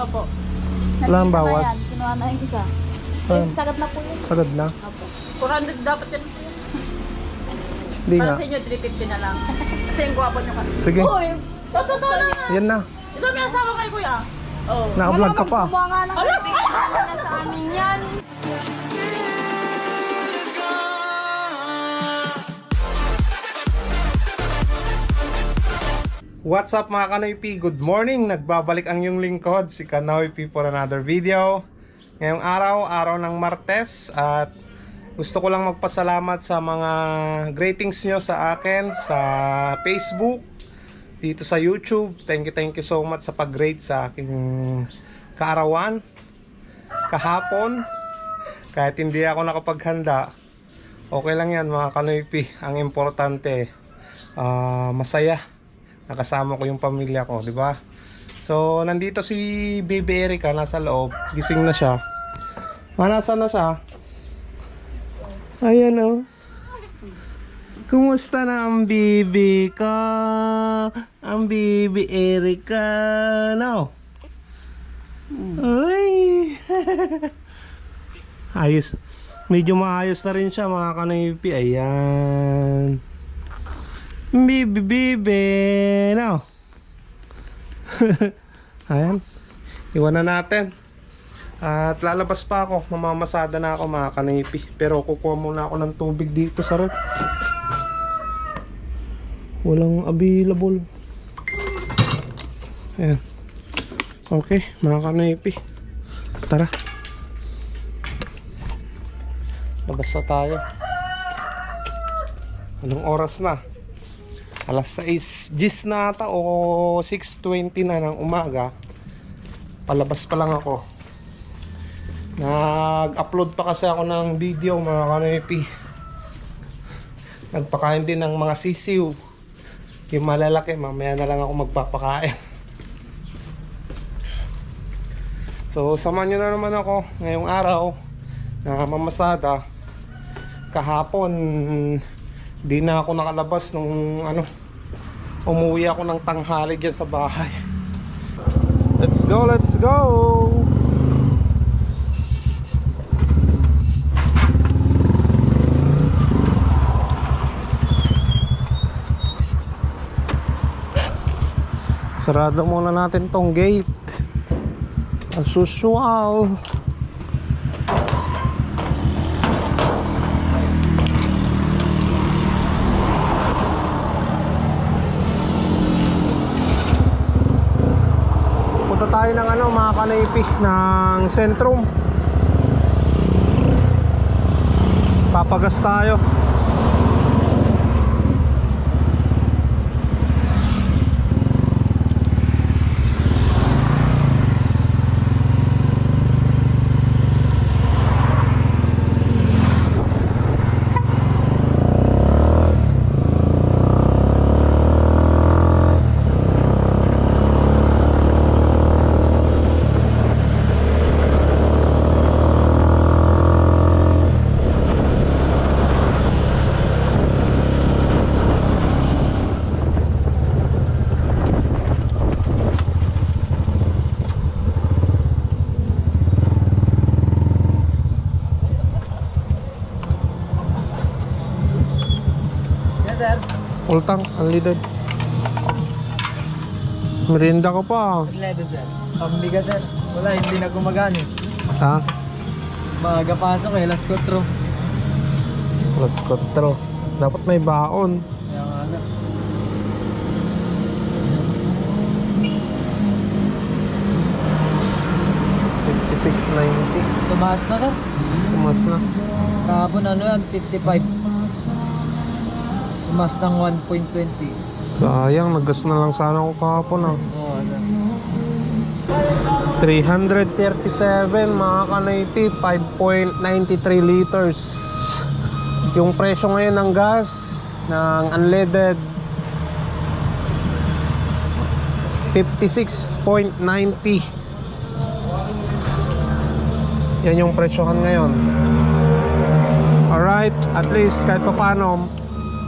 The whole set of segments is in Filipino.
Opo. Wala ang na bawas. yan. Kinuha na yung isa. Ah. Sagat na po yun. Sagad na. Opo. 400 dapat yan. Hindi Para nga. sa inyo, 350 na lang. Kasi yung gwapo nyo kasi. Sige. Uy, totoo na nga. Yan na. Ito may asawa kay kuya. Oh. Naka-vlog ka pa. Kumuha nga ng certificate na sa amin yan. What's up mga Kanoypi? Good morning! Nagbabalik ang yung lingkod, si Kanoypi for another video. Ngayong araw, araw ng Martes at gusto ko lang magpasalamat sa mga gratings nyo sa akin sa Facebook, dito sa YouTube. Thank you, thank you so much sa pag-rate sa aking kaarawan, kahapon. Kahit hindi ako nakapaghanda, okay lang yan mga Kanoypi. Ang importante, ah, masaya nakasama ko yung pamilya ko, di ba? So, nandito si Baby Erica, nasa loob. Gising na siya. Ah, nasa na siya? Ayan oh. Kumusta na ang bibi ka? Ang bibi Erica, no? Ay! Ayos. Medyo maayos na rin siya mga kanipi. Ayan. Bibi, bibi, no? Ayan. Iwan na natin. At lalabas pa ako. Mamamasada na ako mga kanipi. Pero kukuha muna ako ng tubig dito sa rep. Walang available. Ayan. Okay, mga kanipi. Tara. Labas na tayo. Anong oras na? Alas 6 gis na ata o 6.20 na ng umaga. Palabas pa lang ako. Nag-upload pa kasi ako ng video mga kanoypi nagpakain din ng mga sisiw. Yung malalaki mamaya na lang ako magpapakain. So samahan nyo na naman ako ngayong araw na mamasada. Kahapon di na ako nakalabas nung ano umuwi ako ng tanghali dyan sa bahay. Let's go let's go! Sarado muna natin tong gate. As usual Punta tayo ng ano, mga kanaypi ng sentrum. Papagas tayo. Yes, sir. Ultang, unleaded. Merinda ko pa. Level, sir. Pambigat, sir. Wala, hindi na gumagana. eh. Ha? Maaga pasok eh, last kotro. Plus 4. Dapat may baon. Kaya nga. $56.90. Tumaas na, sir. Tumas na. Kahapon ano yan, 55. Tumaas ng 1.20. Sayang, naggas na lang sana ako kahapon ah. Oo, sir. 337 mga kanayti 5.93 liters yung presyo ngayon ng gas ng unleaded 56.90 yan yung presyohan ngayon alright at least kahit pa paano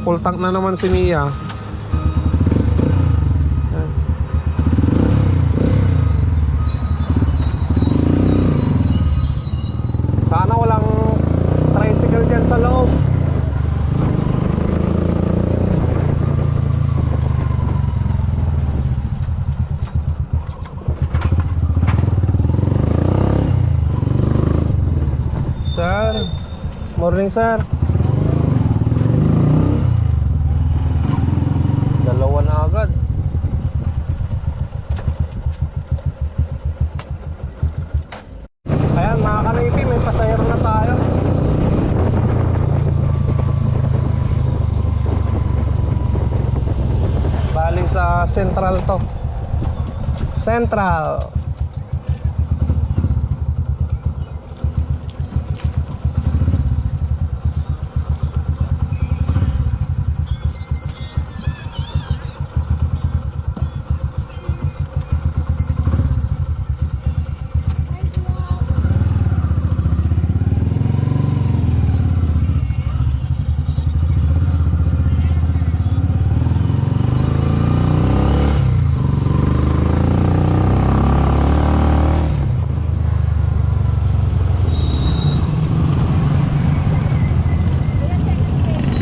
full tank na naman si Mia sana walang tricycle dyan sa loob Sir, morning sir. Central to. Central.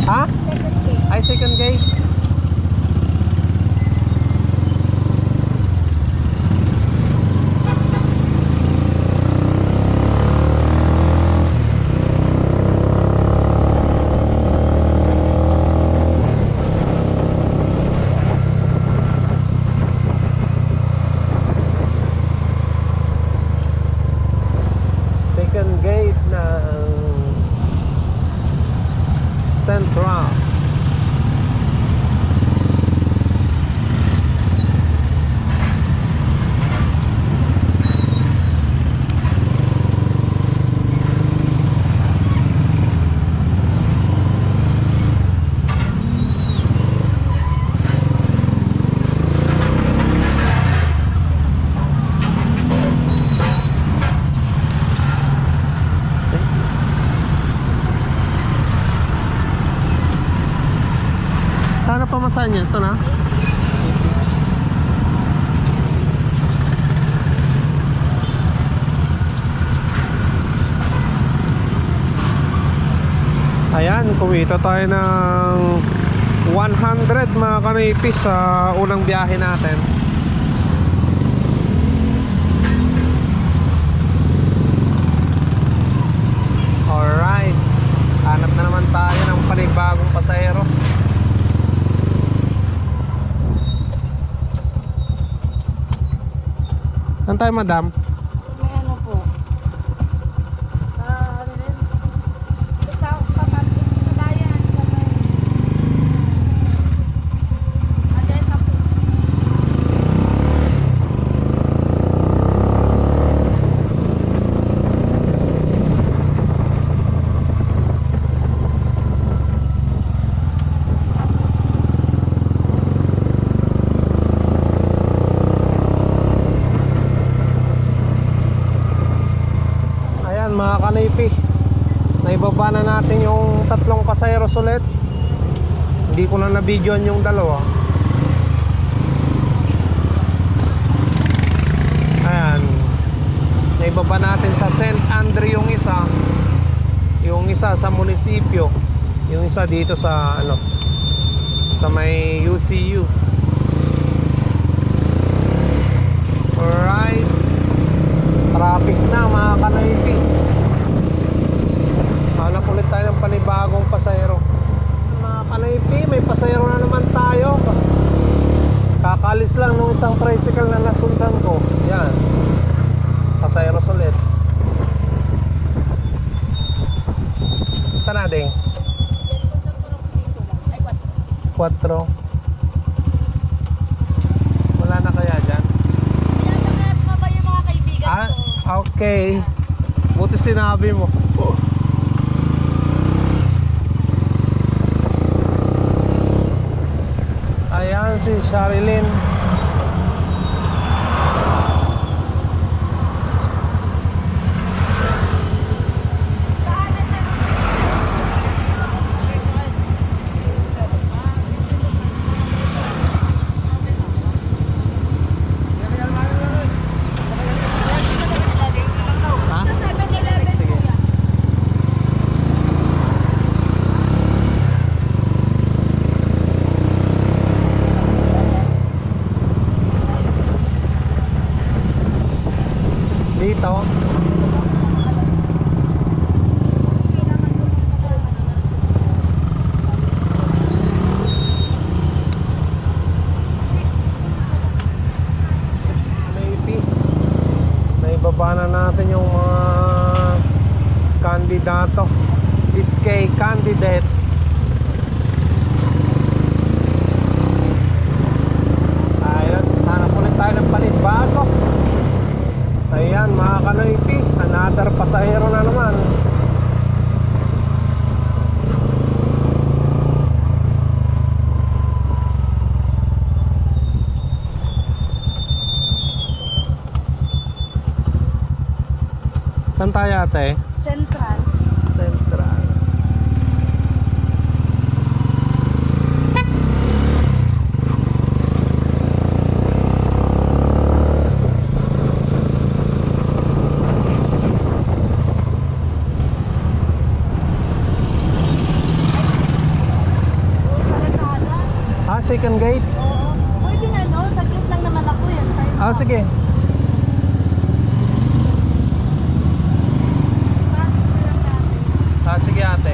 Ha? Ay, second gate. Second gate ng Central. Pamasahan niya. Ito. Ayan, kumita tayo ng 100 mga kanipis sa unang biyahe natin. Alright. Hanap na naman tayo ng panibagong pasahero. Tayo, madam? May ano po. Ah, ano rin? Basta papapit sa bayan. sa may- Adesa po. Ayan mga kanipi Naibaba na natin yung tatlong pasayros ulit Hindi ko na nabidyoan yung dalawa. Ayan. Naibaba natin sa St. Andre yung isa. Yung isa sa munisipyo. Yung isa dito sa ano Sa may UCU Alright Traffic na mga kanaypi Hanap ulit tayo ng panibagong pasayro Mga kanaypi, may pasayro na naman tayo Kakalis lang nung isang tricycle na nasundan ko Yan Pasayro ulit Saan natin? Ay, what? 4 Wala na kaya dyan? Tinatangas mo ba yung mga kaibigan Ah, ko? okay. Buti sinabi mo. Ayan si Sharilyn. Ha? 7-Eleven Sige. kuya. Dito. Labanan natin yung mga kandidato. SK candidate. Ayos, hanap ulit tayo ng panibago. Ayan, mga kanoypi, another pasahero na naman. Saan tayo ate? Central. Central. Kalsada. Ah, second gate? Oo. Pwede na no, saglit lang naman ako yan. Tayo. Ah, sige. Ah, sige ate.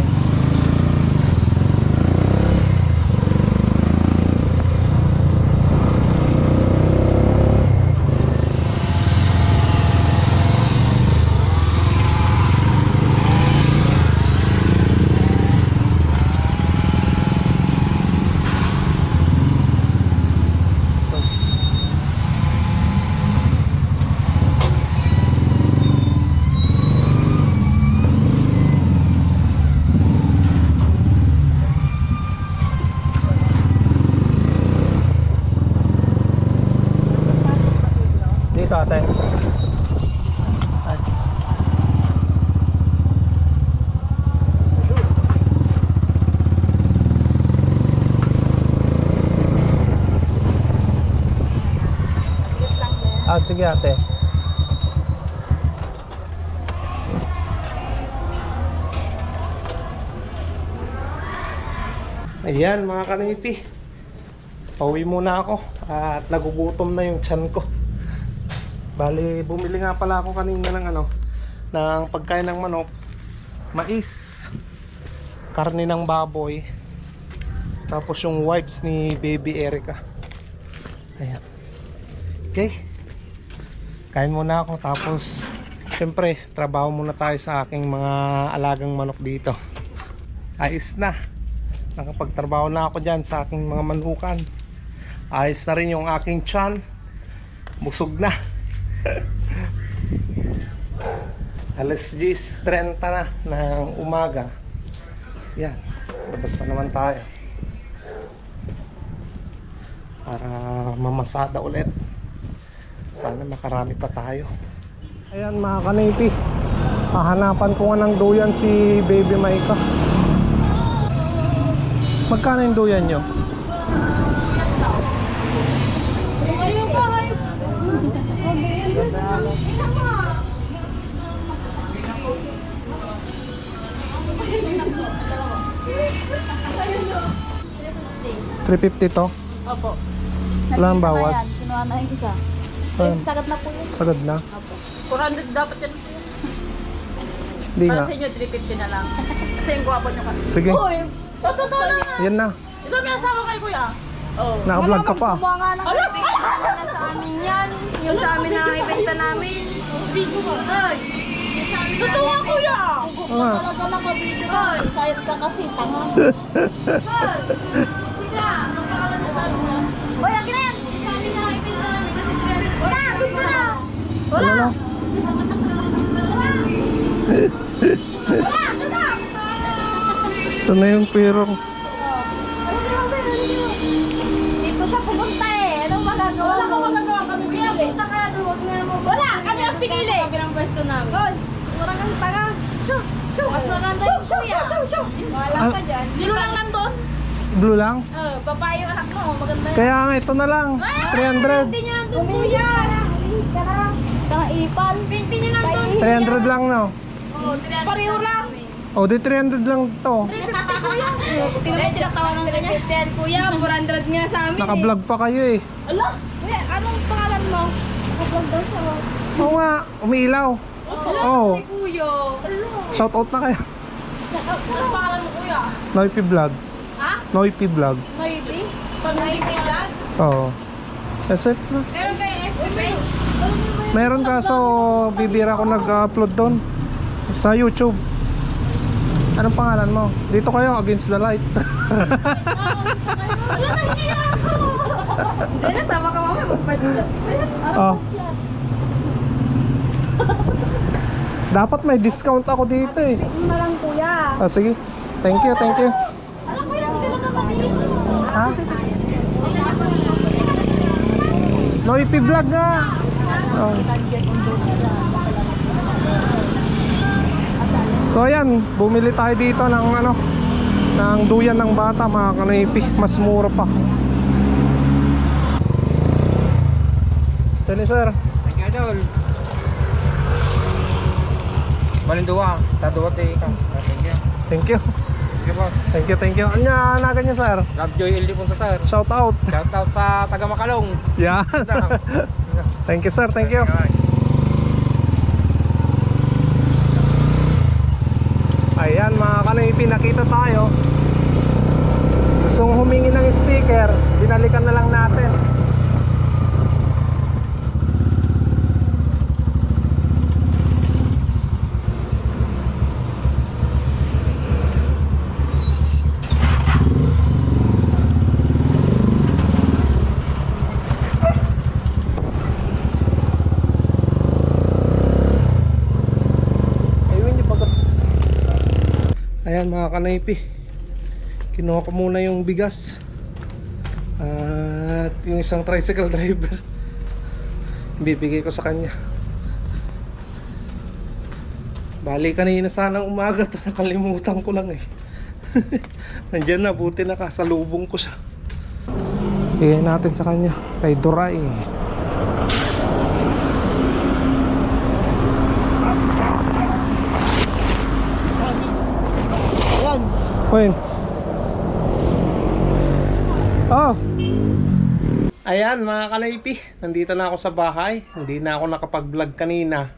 Dito ate. Ay. Ah, sige ate. Ayan mga kanipi. Pauwi muna ako at nagugutom na yung tiyan ko. Bali, bumili nga pala ako kanina ng ano, ng pagkain ng manok, mais, karne ng baboy, tapos yung wipes ni baby Erica. Ayan. Okay. Kain muna ako tapos syempre trabaho muna tayo sa aking mga alagang manok dito. Ayos na. Nakapagtrabaho na ako dyan sa aking mga manukan. Ayos na rin yung aking tiyan. Busog na. Alas 10.30 na ng umaga. Yan. Labas na naman tayo. Para mamasada ulit. Sana makarami pa tayo. Ayan mga kanipi. Hahanapan ko nga ng duyan si Baby Maika. Magkano yung duyan nyo? Ayun. $350 to? Opo. Walang bawas. Kinuha na yung isa. Ayun, Sagat na po yun. sagad na. Opo. 400 dapat yan. Hindi Para nga. sa inyo, 350 na lang. Kasi yung gwapo nyo kasi. Sige, Uy, totoo na nga. yan na. Ikaw may asawa kay kuya? Oh. Naka-vlog ka pa. Kumuha nga ng Ala! kaibigan na sa amin yan. Yung sa amin na ibenta namin. Video sa amin Totoo kuya. Ah. talaga nakabidyo. Hoy! Sayot ka kasi, tanga. Hoy! Saan na yung pirong? Dito siya pumunta eh. Anong magagawa Wala kang magagawa kami pinili. punta ka na huwag nga mo. Wala, kami ang pinili. Sa kabilang pwesto namin. Hoy! Wala kang tanga. Mas maganda yung kuya. Wala ka dyan. Dilo lang nandun. Blue lang? Oh, babae yung anak mo. Maganda yun. Kaya nga ito na lang. 300. Hindi nyo nandun kuya. Tanga ipal. Pinpin nyo nandun. 300 lang no. Oo, 300 Pareho lang. O di 300 lang to. Tingnan mo tinatawanan ka niya. 350 kuya, 400 nga sa amin Naka-vlog pa kayo eh. Ala, kuya, anong pangalan mo? Nakablog daw siya. Oo nga, umiilaw. Hello, Oo. si kuyo. Shout out na kayo. Anong pangalan mo kuya? Noipi Vlog. Ha? Noipi Vlog. Noibi? Naipin vlog. Oo. That's it na. Pero kay FB. Meron kaso bibira ko nag-upload doon sa YouTube. Anong pangalan mo? Dito kayo against the light. Hindi na, tama ka mamaya. Magpadsa. oh. Dapat may discount ako dito eh. Ano na lang kuya. Ah, sige. Thank you, thank you. Alam ko hindi lang naman dito. Ha? Noipi vlog nga. Oh. So ayan, bumili tayo dito ng ano ng duyan ng bata mga kanipi, mas mura pa. Tani sir, Thank you, Idol. Balinduwa, taduwat eh ka. Thank you. thank you. Thank you, boss. Thank you, thank you. Anya na ganyan sir. Lovejoy LD punta, sir. Shout out. Shout out sa taga Makalong. Yan. thank you sir, thank you. Ayan mga kanipi, nakita tayo. Gustong humingi ng sticker, binalikan na lang natin. Ayun yung bagas. Ayan mga kanaypi. Kinuha ko muna yung bigas. At yung isang tricycle driver. Bibigay ko sa kanya. Bali kanina sanang umaga to nakalimutan ko lang eh. Nandiyan na buti nakasalubong ko siya. Bigay natin sa kanya kay Duray. Queen. Oh. Ayan mga kanaypi, nandito na ako sa bahay. Hindi na ako nakapag-vlog kanina.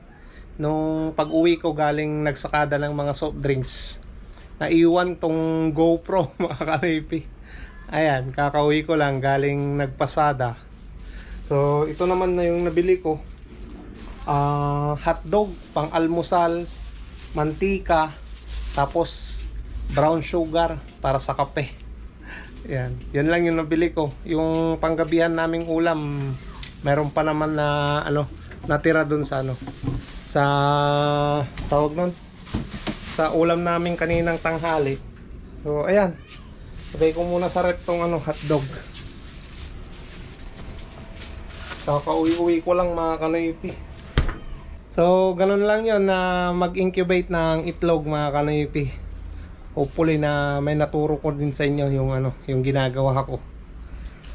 Nung pag-uwi ko galing nagsakada ng mga soft drinks. Naiwan tong GoPro mga kanaypi. Ayan, kakauwi ko lang galing nagpasada. So, ito naman na yung nabili ko. Ah, hotdog, pang almusal, mantika, tapos brown sugar para sa kape. Yan. Yan lang yung nabili ko. Yung panggabihan naming ulam, meron pa naman na ano, natira dun sa ano sa tawag nun sa ulam namin kaninang tanghali. So ayan. Sabay ko muna sa rep tong ano hotdog. Kakauwi-uwi ko lang mga kanoypi. So, ganun lang yon na mag-incubate ng itlog mga kanoypi hopefully na may naturo ko din sa inyo yung ano, yung ginagawa ko.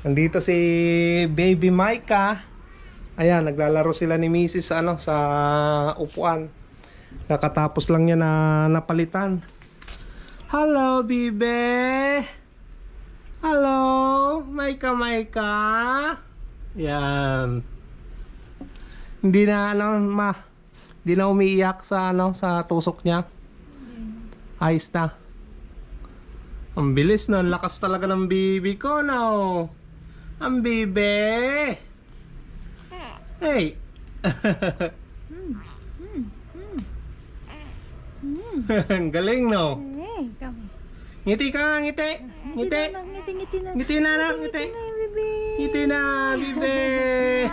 Nandito si Baby Micah. Ayan, naglalaro sila ni Mrs. ano sa upuan. Kakatapos lang niya na napalitan. Hello, Bibe. Hello, Micah Micah. Yan. Hindi na ano, ma. Hindi na umiiyak sa ano sa tusok niya. Ayos na. Ang bilis ang lakas talaga ng bibi ko no. Ang bibe. Hey. Ang galing no. Ngiti ka, ngiti. Ngiti. Ngiti-ngiti na. Ngiti na na, ngiti. Bibi. Ngiti na, bibe.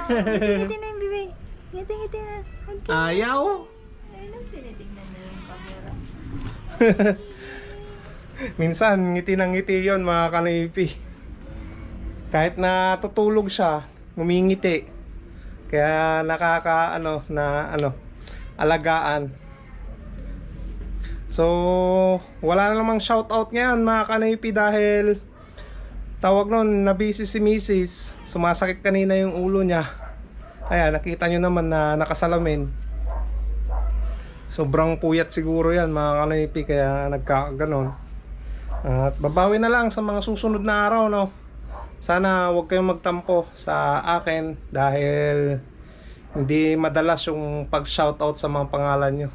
Ngiti na yung bibi. Ngiti-ngiti na. Okay. Ayaw. Ayun, tinitingnan na yung camera. Minsan, ngiti ng ngiti yon mga kanipi. Kahit na tutulog siya, ngumingiti. Kaya nakaka, ano, na, ano, alagaan. So, wala na namang shoutout ngayon mga kanipi dahil tawag nun, nabisi si Mrs. Sumasakit kanina yung ulo niya. Ayan, nakita nyo naman na nakasalamin. Sobrang puyat siguro yan mga kanipi kaya nagkakaganon. At babawi na lang sa mga susunod na araw no. Sana huwag kayong magtampo sa akin dahil hindi madalas yung pag-shoutout sa mga pangalan nyo.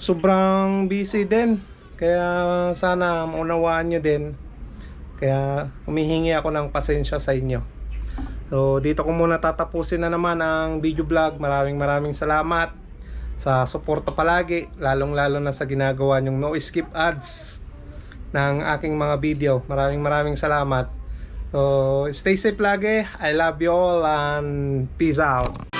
Sobrang busy din. Kaya sana maunawaan nyo din. Kaya humihingi ako ng pasensya sa inyo. So dito ko muna tatapusin na naman ang video vlog. Maraming maraming salamat sa suporta palagi, lalong lalo na sa ginagawa nyong no skip ads ng aking mga video. Maraming maraming salamat. So stay safe lagi. I love you all and peace out.